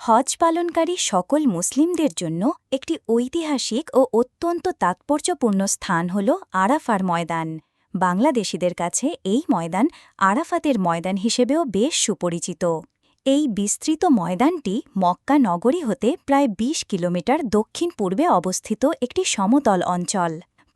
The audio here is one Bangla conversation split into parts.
হজ পালনকারী সকল মুসলিমদের জন্য একটি ঐতিহাসিক ও অত্যন্ত তাৎপর্যপূর্ণ স্থান হল আরাফার ময়দান। বাংলাদেশিদের কাছে এই ময়দান আরাফাতের ময়দান হিসেবেও বেশ সুপরিচিত। এই বিস্তৃত ময়দানটি মক্কা নগরী হতে প্রায় ২০ কিলোমিটার দক্ষিণ পূর্বে অবস্থিত একটি সমতল অঞ্চল।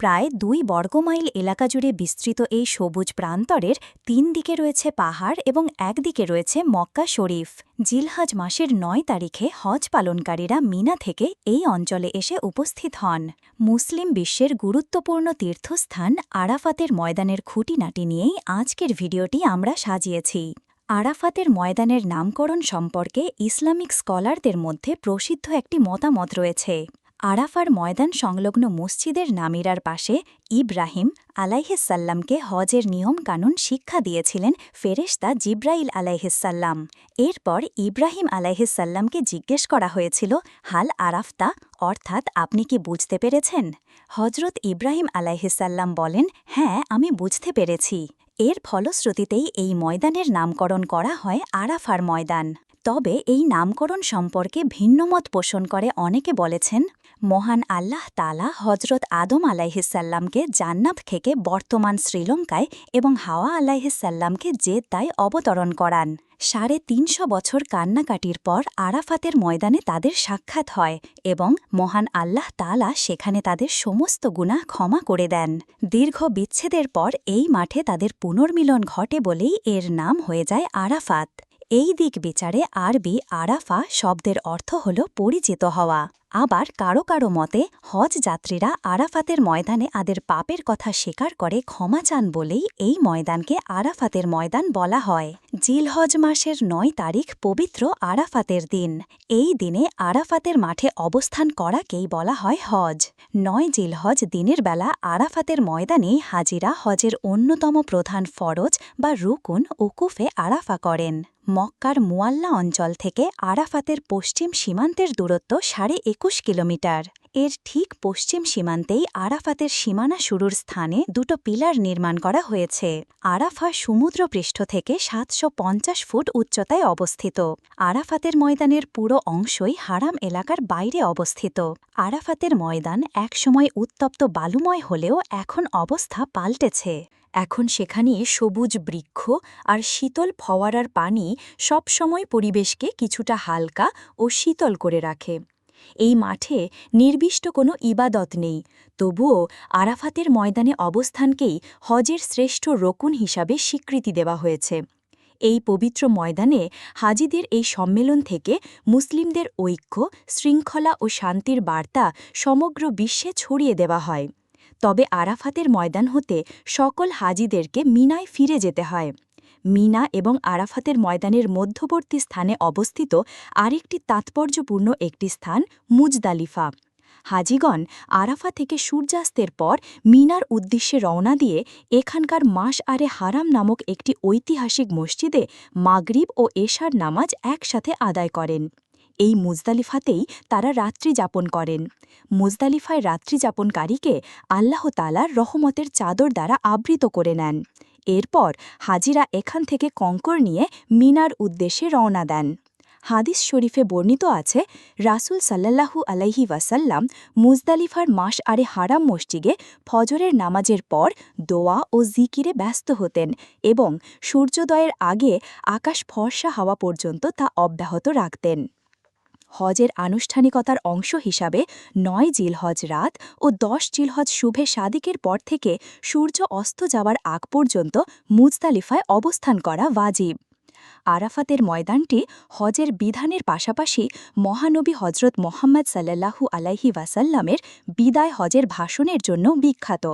প্রায় দুই বর্গমাইল এলাকা জুড়ে বিস্তৃত এই সবুজ প্রান্তরের তিন দিকে রয়েছে পাহাড় এবং একদিকে রয়েছে মক্কা শরীফ। জিলহাজ মাসের নয় তারিখে হজ পালনকারীরা মিনা থেকে এই অঞ্চলে এসে উপস্থিত হন। মুসলিম বিশ্বের গুরুত্বপূর্ণ তীর্থস্থান আরাফাতের ময়দানের খুঁটিনাটি নিয়েই আজকের ভিডিওটি আমরা সাজিয়েছি। আরাফাতের ময়দানের নামকরণ সম্পর্কে ইসলামিক স্কলারদের মধ্যে প্রসিদ্ধ একটি মতামত রয়েছে। আরাফার ময়দান সংলগ্ন মসজিদের নামিরার পাশে ইব্রাহিম আলাইহিসাল্লামকে হজের নিয়ম কানুন শিক্ষা দিয়েছিলেন ফেরেশতা জিব্রাইল আলাইহিসাল্লাম এরপর ইব্রাহিম আলাইহিসাল্লামকে জিজ্ঞেস করা হয়েছিল, হাল আরাফতা? অর্থাৎ আপনি কি বুঝতে পেরেছেন? হজরত ইব্রাহিম আলাইহিসাল্লাম বলেন হ্যাঁ আমি বুঝতে পেরেছি। এর ফলশ্রুতিতেই এই ময়দানের নামকরণ করা হয় আরাফার ময়দান। তবে এই নামকরণ সম্পর্কে ভিন্নমত পোষণ করে অনেকে বলেছেন, মহান আল্লাহ তালা হজরত আদম আলাইহিসাল্লামকে জান্নাত থেকে বর্তমান শ্রীলঙ্কায় এবং হাওয়া আলাইহিসাল্লামকে জেদ্দায় অবতরণ করান। সাড়ে তিনশো বছর কান্নাকাটির পর আরাফাতের ময়দানে তাদের সাক্ষাৎ হয় এবং মহান আল্লাহ তালা সেখানে তাদের সমস্ত গুণা ক্ষমা করে দেন। দীর্ঘ বিচ্ছেদের পর এই মাঠে তাদের পুনর্মিলন ঘটে বলেই এর নাম হয়ে যায় আরাফাত। এই দিক বিচারে আরবি, আরাফা শব্দের অর্থ হল পরিচিত হওয়া। আবার কারও কারও মতে, হজ যাত্রীরা আরাফাতের ময়দানে আদের পাপের কথা স্বীকার করে ক্ষমা চান বলেই এই ময়দানকে আরাফাতের ময়দান বলা হয়। জিলহজ মাসের নয় তারিখ পবিত্র আরাফাতের দিন। এই দিনে আরাফাতের মাঠে অবস্থান করাকেই বলা হয় হজ। নয় জিলহজ দিনের বেলা আরাফাতের ময়দানে হাজিরা হজের অন্যতম প্রধান ফরজ বা রুকুন উকুফে আরাফা করেন। মক্কার মুয়াল্লা অঞ্চল থেকে আরাফাতের পশ্চিম সীমান্তের দূরত্ব সাড়ে একুশ কিলোমিটার। এর ঠিক পশ্চিম সীমান্তেই আরাফাতের সীমানা শুরুর স্থানে দুটো পিলার নির্মাণ করা হয়েছে। আরাফা সমুদ্রপৃষ্ঠ থেকে সাতশো পঞ্চাশ ফুট উচ্চতায় অবস্থিত। আরাফাতের ময়দানের পুরো অংশই হারাম এলাকার বাইরে অবস্থিত। আরাফাতের ময়দান একসময় উত্তপ্ত বালুময় হলেও এখন অবস্থা পাল্টেছে। এখন সেখানে সবুজ বৃক্ষ আর শীতল ফওয়ারার পানি সবসময় পরিবেশকে কিছুটা হালকা ও শীতল করে রাখে। এই মাঠে নির্বিষ্ট কোনো ইবাদত নেই। তবুও আরাফাতের ময়দানে অবস্থানকেই হজের শ্রেষ্ঠ রকুন হিসাবে স্বীকৃতি দেওয়া হয়েছে। এই পবিত্র ময়দানে হাজিদের এই সম্মেলন থেকে মুসলিমদের ঐক্য, শৃঙ্খলা ও শান্তির বার্তা সমগ্র বিশ্বে ছড়িয়ে দেওয়া হয়। তবে আরাফাতের ময়দান হতে সকল হাজিদেরকে মিনায় ফিরে যেতে হয়। মিনা এবং আরাফাতের ময়দানের মধ্যবর্তী স্থানে অবস্থিত আরেকটি তাৎপর্যপূর্ণ একটি স্থান, মুজদালিফা। হাজিগণ আরাফা থেকে সূর্যাস্তের পর মিনার উদ্দেশ্যে রওনা দিয়ে এখানকার মাস আরে হারাম নামক একটি ঐতিহাসিক মসজিদে মাগরিব ও এশার নামাজ একসাথে আদায় করেন। এই মুজদালিফাতেই তারা রাত্রি যাপন করেন। মুজদালিফায় রাত্রি যাপনকারীকে আল্লাহ তালার রহমতের চাদর দ্বারা আবৃত করে নেন। এরপর হাজিরা এখান থেকে কঙ্কর নিয়ে মিনার উদ্দেশ্যে রওনা দেন। হাদিস শরীফে বর্ণিত আছে, রাসুল সাল্লাল্লাহু আলাইহি ওয়াসাল্লাম মুজদালিফার মাস আরে হারাম মসজিদে ফজরের নামাজের পর দোয়া ও জিকিরে ব্যস্ত হতেন এবং সূর্যোদয়ের আগে আকাশ ফর্সা হওয়া পর্যন্ত তা অব্যাহত রাখতেন। হজের আনুষ্ঠানিকতার অংশ হিসাবে নয় জিলহজ রাত ও দশ জিলহজ শুভে সাদিকের পর থেকে সূর্য অস্ত যাওয়ার আগ পর্যন্ত মুজতালিফায় অবস্থান করা ওয়াজিব। আরাফাতের ময়দানটি হজের বিধানের পাশাপাশি মহানবী হজরত মোহাম্মদ সাল্লাল্লাহু আলাইহি ওয়াসাল্লামের বিদায় হজের ভাষণের জন্য বিখ্যাত।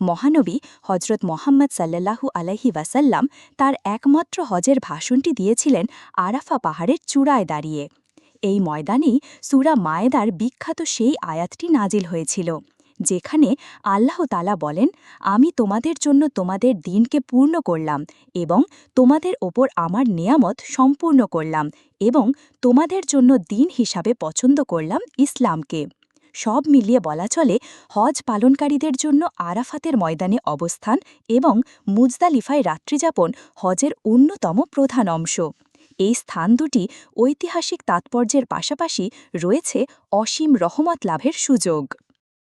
মহানবী হজরত মোহাম্মদ সাল্লাল্লাহু আলাইহি ওয়াসাল্লাম তার একমাত্র হজের ভাষণটি দিয়েছিলেন আরাফা পাহাড়ের চূড়ায় দাঁড়িয়ে। এই ময়দানেই সুরা মায়েদার বিখ্যাত সেই আয়াতটি নাজিল হয়েছিল, যেখানে আল্লাহ তালা বলেন, আমি তোমাদের জন্য তোমাদের দিনকে পূর্ণ করলাম এবং তোমাদের ওপর আমার নিয়ামত সম্পূর্ণ করলাম এবং তোমাদের জন্য দিন হিসাবে পছন্দ করলাম ইসলামকে। সব মিলিয়ে বলা চলে, হজ পালনকারীদের জন্য আরাফাতের ময়দানে অবস্থান এবং মুজদালিফায় রাত্রিযাপন হজের অন্যতম প্রধান অংশ। এই স্থান দুটি ঐতিহাসিক তাৎপর্যের পাশাপাশি রয়েছে অসীম রহমত লাভের সুযোগ।